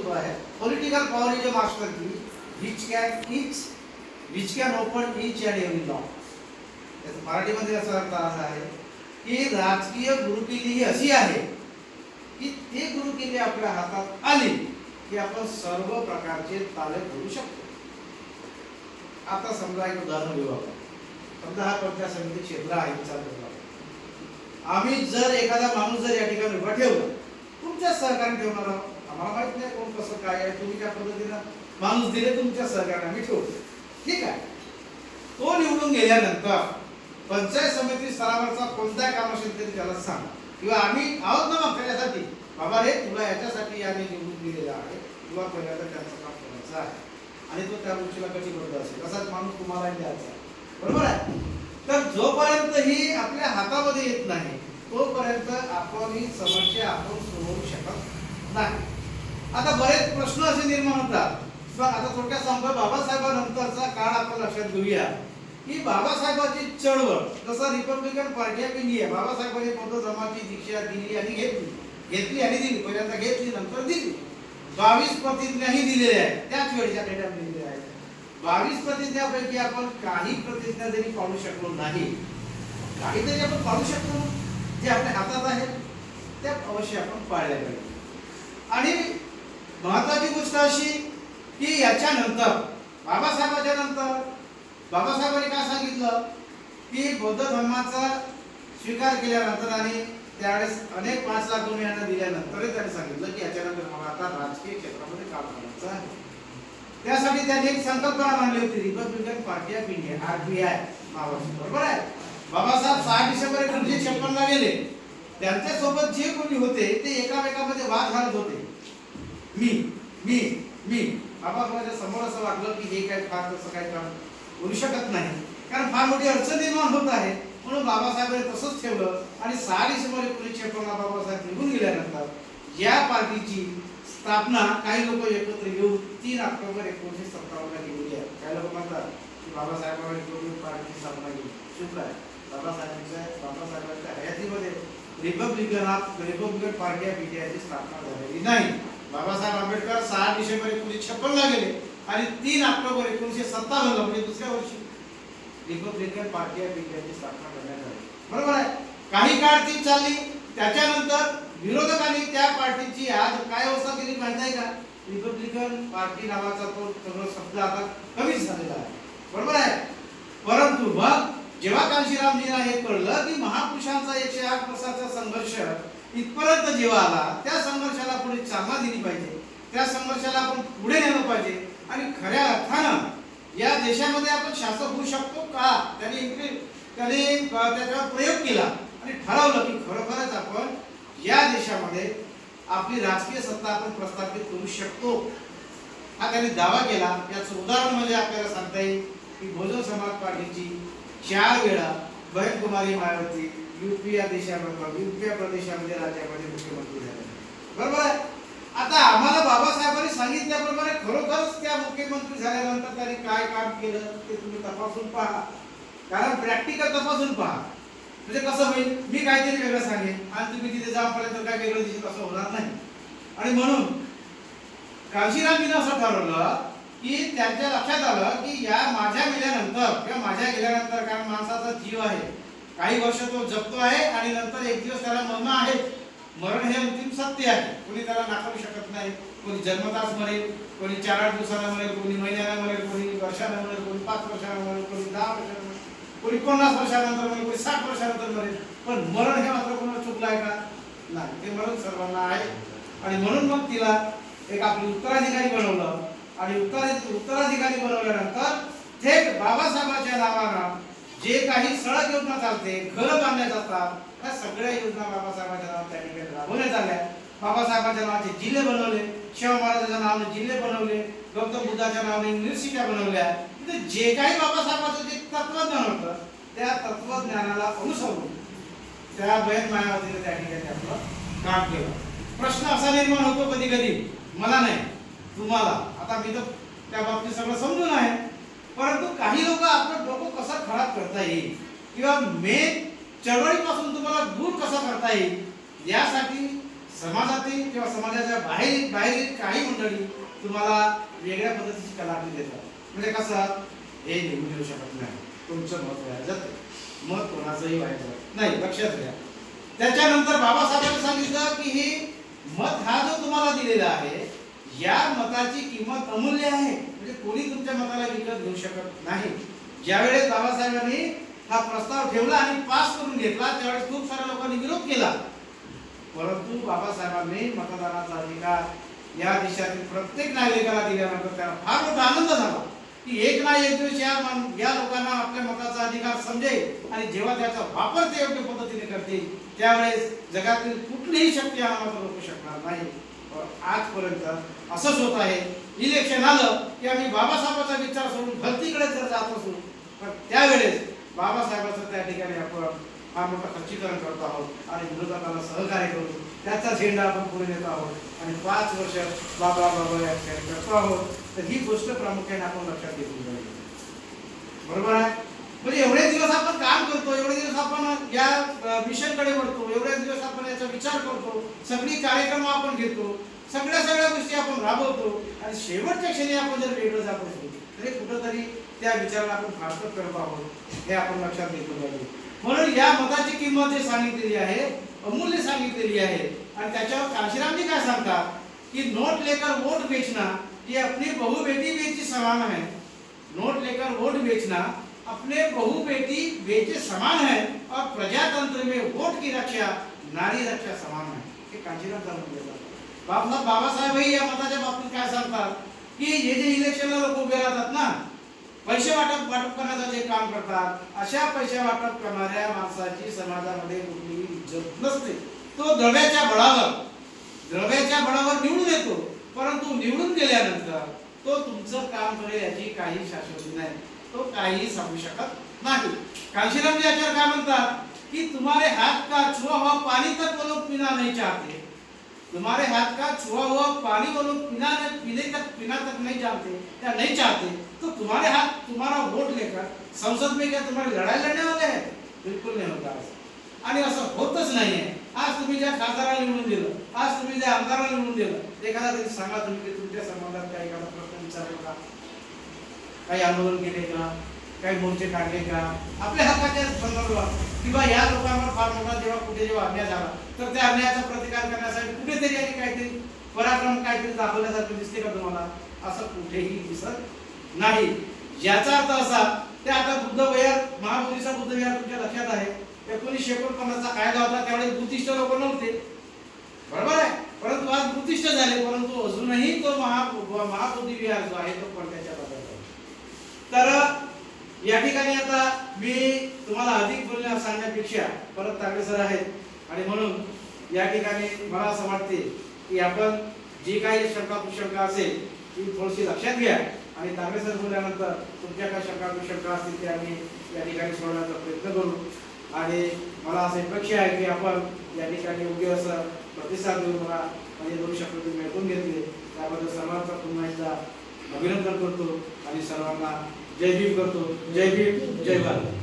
बोलतो है political power is a master key which can each which can open each and every law त्याचं मराठीमध्ये असा अर्थ असा आहे की राजकीय गुरुकिल्ली ही अशी आहे की ते गुरुकिल्ली आपल्या हातात आली की आपण सर्व प्रकारचे ताले करू शकतो. आता समजा एक उदाहरण घेऊ आपण. समजा हा पंचायत समिती क्षेत्र आहे विचार आम्ही जर एखादा माणूस जर या ठिकाणी उभा ठेवला तुमच्या सहकार्य ठेवणार आहोत. मला माहीत नाही कोण कसं काय आहे तुम्ही त्या पद्धतीनं माणूस दिले तुमच्या सरकारने आम्ही ठेवतो. ठीक आहे? तो निवडून गेल्यानंतर पंचायत समिती स्तरावरचा कोणताही काम असेल तरी त्याला सांगा. किंवा आम्ही आहोत ना मग त्याच्यासाठी. बाबा रे तुला याच्यासाठी आम्ही निवडून दिलेला आहे. किंवा पहिल्यांदा त्यांचं काम करायचं आहे. आणि तो त्या गोष्टीला कटिबद्ध असेल. असाच माणूस तुम्हाला द्यायचा आहे. बरोबर आहे? तर जोपर्यंत ही आपल्या हातामध्ये येत नाही तोपर्यंत आपण ही समस्या आपण सोडवू शकत नाही. आता बरेच प्रश्न असे निर्माण होतात. पण आता थोडक्यात सांगतो बाबासाहेबांनंतरचा काळ आपण लक्षात घेऊया. की बाबासाहेबांची चळवळ जसं रिपब्लिकन पार्टी ऑफ इंडिया बाबासाहेबांनी बौद्ध धर्माची दीक्षा दिली आणि घेतली. घेतली आणि दिली. पहिल्यांदा घेतली नंतर दिली. बावीस प्रतिज्ञाही दिलेल्या आहेत. त्याच वेळेच्या डेटात दिलेल्या आहेत. बावीस प्रतिज्ञापैकी आपण काही प्रतिज्ञा जरी पाळू शकलो नाही काहीतरी आपण पाळू शकतो जे आपल्या हातात आहे त्या अवश्य आपण पाळल्या पाहिजे आणि महत्वाची गोष्ट अशी की याच्यानंतर बाबासाहेबाच्या नंतर बाबासाहेबांनी काय सांगितलं? की बौद्ध धर्माचा स्वीकार केल्यानंतर आणि त्यावेळेस अनेक पाच लाख रुपये यांना दिल्यानंतरही त्यांनी सांगितलं की याच्यानंतर मला आता राजकीय क्षेत्रामध्ये काम करायचं आहे. त्यासाठी त्यांनी एक संकल्पना मांडली होती Republican Party of India RPI नावाची बरोबर आहे? बाबासाहेब सहा डिसेंबर एकोणीसशे छप्पनला गेले. त्यांच्यासोबत जे कोणी होते ते एकामेकामध्ये वाद घालत होते. मी मी मी. बाबासाहेबांच्या समोर असं वाटलं की हे काय फार तसं काय काम करू शकत नाही. कारण फार मोठी अडचण निर्माण होत आहे. म्हणून बाबासाहेबांनी तसंच ठेवलं आणि सहा डिसेंबर एकोणीसशे एकोणला बाबासाहेब निघून गेल्यानंतर या पार्टीची स्थापना काही लोक एकत्र येऊन तीन ऑक्टोबर एकोणीसशे सत्तावन्नला केलेली आहे काही लोक म्हणतात की बाबासाहेबांनी कोणी पार्टीची स्थापना केली. चूक आहे. बाबासाहेबांच्या बाबासाहेबांच्या हयातीमध्ये Republican of Republican Party of इंडियाची स्थापना झालेली नाही. बाबासाहेब आंबेडकर सहा डिसेंबर एकोणीसशे छप्पनला गेले आणि तीन ऑक्टोबर एकोणीसशे सत्तावन्नला म्हणजे दुसऱ्या वर्षी. रिपब्लिकन पार्टी ऑफ इंडियाची स्थापना करण्यात आली. बरोबर आहे? काही काळ ती चालली. त्याच्यानंतर विरोधकांनी त्या पार्टीची आज काय अवस्था केली माहिती आहे का? रिपब्लिकन पार्टी नावाचा तो सगळं शब्द आता कमीच झालेला आहे. बरोबर आहे? परंतु मग जेव्हा कांशीरामजींना हे कळलं की महापुरुषांचा एकशे आठ वर्षाचा संघर्ष इथपर्यंत जेव्हा आला त्या चालना दिली पाहिजे. त्या संघर्षाला आपण पुढे नेलं पाहिजे. आणि खऱ्या अर्थानं या देशामध्ये आपण शासक होऊ शकतो का? त्यांनी त्याने त्यांनी त्याच्यावर प्रयोग केला आणि ठरवलं की खरोखरच आपण या देशामध्ये आपली राजकीय सत्ता आपण प्रस्थापित करू शकतो. हा त्यांनी दावा केला. याचं उदाहरण म्हणजे आपल्याला सांगता येईल की बहुजन समाज पार्टीची चार वेळा बहन कुमारी मायावती युपी या देशामध्ये युपी या प्रदेशामध्ये राज्यामध्ये मुख्यमंत्री झाले. बरोबर आहे? आता आम्हाला बाबासाहेबांनी सांगितल्याप्रमाणे खरोखरच त्या मुख्यमंत्री झाल्यानंतर त्यांनी काय काम केलं ते तुम्ही तपासून पहा. कारण प्रॅक्टिकल तपासून पहा. म्हणजे कसं होईल? मी काहीतरी वेगळं सांगेन आणि तुम्ही तिथे जाऊपर्यंत काय वेगळं दिसेल असं होणार नाही. आणि म्हणून काशीरामजीनं असं ठरवलं की त्यांच्या लक्षात आलं की या माझ्या गेल्यानंतर किंवा माझ्या गेल्यानंतर कारण माणसाचा जीव आहे काही वर्ष तो जगतो आहे आणि नंतर एक दिवस त्याला मन आहे. मरण हे अंतिम सत्य आहे. कोणी त्याला नाकारू शकत नाही कोणी जन्मताच मरेल कोणी चार आठ दिवसाला मरेल कोणी महिन्याला मरेल कोणी वर्षाला मरेल कोणी पाच वर्षाला मरेल कोणी दहा वर्षाला मरेल कोणी पन्नास वर्षानंतर मरेल कोणी साठ वर्षानंतर मरेल. पण मरण हे मात्र कोणाला चुकलं आहे का? नाही. ते मरण सर्वांना आहे. आणि म्हणून मग तिला एक आपली उत्तराधिकारी बनवलं. आणि उत्तराधिकारी उत्तराधिकारी बनवल्यानंतर थेट बाबासाहेबांच्या नावानं जे काही सडक योजना चालते घरं बांधण्यात जातात त्या सगळ्या योजना बाबासाहेबांच्या नावात त्या ठिकाणी राबवण्यात आल्या बाबासाहेबांच्या नावाचे जिल्हे बनवले शिव महाराजांच्या नावाने जिल्हे बनवले गौतम बुद्धाच्या नावाने युनिव्हर्सिट्या बनवल्या तिथे जे काही बाबासाहेबांचं जे तत्वज्ञान होतं त्या तत्वज्ञानाला अनुसरून त्या बहीण मायावतीने त्या ठिकाणी आपलं काम केलं. प्रश्न असा निर्माण होतो कधी कधी मला नाही तुम्हाला. आता मी तर त्या बाबतीत सगळं समजून आहे. परंतु काही लोक आपलं डोकं खराब करता येईल? किंवा मेन चळवळीपासून तुम्हाला दूर कसा करता येईल? यासाठी समाजातील किंवा समाजाच्या बाहेर बाहेरील काही मंडळी तुम्हाला वेगळ्या पद्धतीची कलाकृती देतात. म्हणजे कसं? हे निवडून येऊ शकत नाही. तुमचं मत वाया जातं. मत कोणाचंही व्हायचं नाही. लक्षात घ्या. त्याच्यानंतर बाबासाहेबांनी सांगितलं की हे मत हा जो तुम्हाला दिलेला आहे या मताची किंमत अमूल्य आहे. म्हणजे कोणी तुमच्या मताला विकत घेऊ शकत नाही. ज्यावेळेस बाबासाहेबांनी हा प्रस्ताव ठेवला आणि पास करून घेतला त्यावेळेस खूप साऱ्या लोकांनी विरोध केला. परंतु बाबासाहेबांनी मतदानाचा अधिकार या देशातील प्रत्येक नागरिकाला दिल्यानंतर त्याला फार मोठा आनंद झाला की एक ना एक दिवस या मान- या लोकांना आपल्या मताचा अधिकार समजेल आणि जेव्हा त्याचा वापर ते योग्य पद्धतीने करतील त्यावेळेस जगातील कुठलीही शक्ती आम्हाला रोखू शकणार नाही. आजपर्यंत असंच होत आहे. इलेक्शन आलं की आम्ही बाबासाहेबांचा विचार सोडून भरतीकडे जर जात असू पण त्यावेळेस बाबासाहेबांचं त्या ठिकाणी आपण फार मोठं खच्चीकरण करतो आहोत आणि विरोधकांना सहकार्य करू त्याचा झेंडा आपण पुढे नेत आहोत. आणि पाच वर्ष बाबा बाबा या ठिकाणी करतो आहोत. तर ही गोष्ट प्रामुख्याने आपण लक्षात घेतली पाहिजे. बरोबर आहे? म्हणजे एवढे दिवस आपण काम करतो एवढे दिवस आपण या मिशनकडे वळतो एवढे दिवस आपण याचा विचार करतो सगळी कार्यक्रम आपण घेतो सगळ्या सगळ्या गोष्टी आपण राबवतो आणि शेवटच्या क्षणी आपण जर वेगळं जात असू तरी कुठंतरी त्या विचाराला आपण फारसं करत आहोत हे आपण लक्षात घेतलं पाहिजे. म्हणून या मताची किंमत जे सांगितलेली आहे अमूल्य सांगितलेली आहे. आणि त्याच्यावर काशीरामजी काय सांगतात? कि नोट लेकर वोट बेचना ये आपली बहु बेटी बेची समान है नोट लेकर वोट बेचना अपने बहु बेटी बेचे समान है और प्रजातंत्र में वोट की रक्षा नारी रक्षा समान है हे कांचीराम सांगून देतात बाबा बाबासाहेबही या मताच्या बाबतीत काय सांगतात? की हे जे इलेक्शनला लोक उभे राहतात ना पैसे वाटप वाटप करण्याचं जे काम करतात अशा पैसे वाटप करणाऱ्या माणसाची समाजामध्ये कुठलीही इज्जत नसते. तो द्रव्याच्या बळावर द्रव्याच्या बळावर निवडून येतो. परंतु निवडून गेल्यानंतर तो तुमचं काम करेल याची काही शाश्वती नाही. तो काही सांगू शकत नाही. कांशीराम जी याच्यावर काय म्हणतात? कि तुम्हारे हाथ का छुआ हुआ पानी तक वो लोग पीना नहीं चाहते. तुम्हारे हाथ का छुआ हुआ पानी वो लोग पीना पीने तक पीना तक नहीं जानते या नहीं चाहते तो तुम्हारे हाथ तुम्हारा वोट लेकर संसद में क्या तुम्हारी लड़ाई लड़ने वाले हैं? बिल्कुल नहीं होता आणि असं होतच नाहीये आज तुम्ही ज्या खासदाराला निवडून दिलं आज तुम्ही ज्या आमदाराला निवडून दिलं एखादा तरी सांगा तुम्ही तुमच्या संबंधात काही एखादा प्रश्न विचारला का? काही आंदोलन केले का? काही मोर्चे काढले का? आपल्या हाताच्या संदर्भात. किंवा या लोकांवर फार मोठा जेव्हा कुठे जेव्हा अन्याय झाला तर त्या अन्यायाचा प्रतिकार करण्यासाठी कुठेतरी आणि काहीतरी पराक्रम काहीतरी दाखवल्यासारखं दिसते का तुम्हाला? असं कुठेही दिसत नाही. याचा अर्थ असा ते आता बुद्ध विहार महाबोधीचा बुद्ध विहार तुमच्या लक्षात आहे. एकोणीसशे एकोणपन्नासचा कायदा होता त्यावेळेस बुद्धिष्ट लोक नव्हते. बरोबर आहे? परंतु आज बुद्धिष्ट झाले परंतु अजूनही तो महा महाबोधी विहार जो आहे तो पडद्याच्या पदार्थ तर या ठिकाणी आता मी तुम्हाला अधिक बोलण्या सांगण्यापेक्षा परत तागडे सर आहेत. आणि म्हणून या ठिकाणी मला असं वाटते की आपण जी काही शंका कुशंका असेल ती थोडीशी लक्षात घ्या. आणि तागडे सर बोलल्यानंतर तुमच्या काय शंका कुशंका असतील ते आम्ही या ठिकाणी सोडवण्याचा प्रयत्न करू. आणि मला असं अपेक्षा आहे की आपण या ठिकाणी योग्य असं प्रतिसाद देऊन मला म्हणजे दोन शब्द तुम्ही ऐकून घेतले. त्याबद्दल सर्वांचा पुन्हा एकदा अभिनंदन करतो. आणि सर्वांना जय भीम करतो. जय भीम जय भारत.